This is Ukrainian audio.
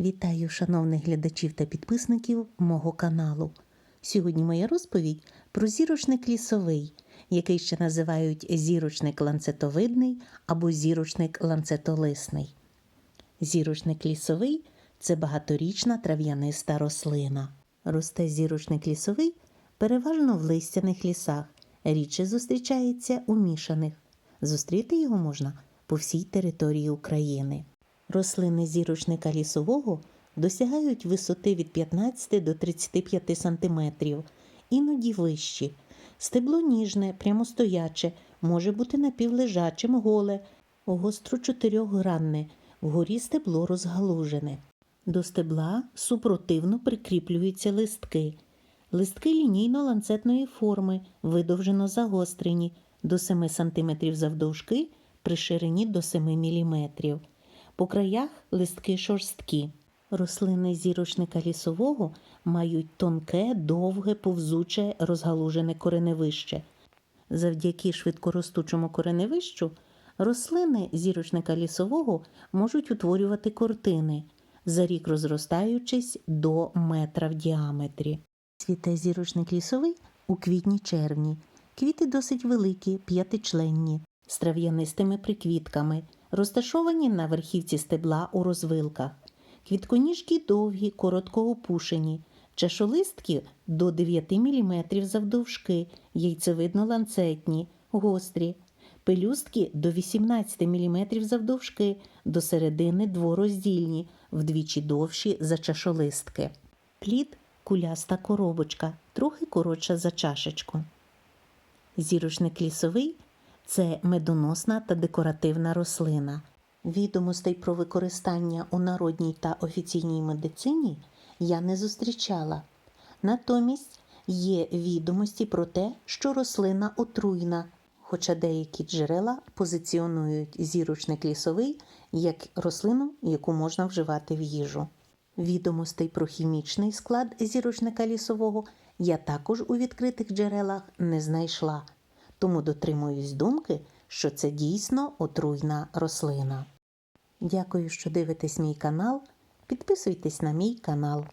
Вітаю шановних глядачів та підписників мого каналу. Сьогодні моя розповідь про зірочник лісовий, який ще називають зірочник ланцетовидний або зірочник ланцетолисний. Зірочник лісовий це багаторічна трав'яниста рослина. Росте зірочник лісовий переважно в листяних лісах, рідше зустрічається у мішаних. Зустріти його можна по всій території України. Рослини зірочника лісового досягають висоти від 15 до 35 см, іноді вищі. Стебло ніжне, прямостояче, може бути напівлежачим, голе, гостро чотирьохгранне, вгорі стебло розгалужене. До стебла супротивно прикріплюються листки. Листки лінійно-ланцетної форми, видовжено загострені до 7 см завдовжки при ширині до 7 мм. По краях листки шорсткі. Рослини зірочника лісового мають тонке, довге, повзуче, розгалужене кореневище. Завдяки швидкоростучому кореневищу рослини зірочника лісового можуть утворювати кортини, за рік розростаючись до метра в діаметрі. Цвіте зірочник лісовий у квітні-червні. Квіти досить великі, п'ятичленні, з трав'янистими приквітками, розташовані на верхівці стебла у розвилках. Квітконіжки довгі, коротко опушені, чашолистки до 9 мм завдовжки, яйцевидно-ланцетні, гострі, пелюстки до 18 мм завдовжки, до середини двороздільні, вдвічі довші за чашолистки. Плід куляста коробочка, трохи коротша за чашечку. Зірочник лісовий це медоносна та декоративна рослина. Відомостей про використання у народній та офіційній медицині я не зустрічала. Натомість є відомості про те, що рослина отруйна, хоча деякі джерела позиціонують зірочник лісовий як рослину, яку можна вживати в їжу. Відомостей про хімічний склад зірочника лісового я також у відкритих джерелах не знайшла, тому дотримуюсь думки, що це дійсно отруйна рослина. Дякую, що дивитесь мій канал. Підписуйтесь на мій канал.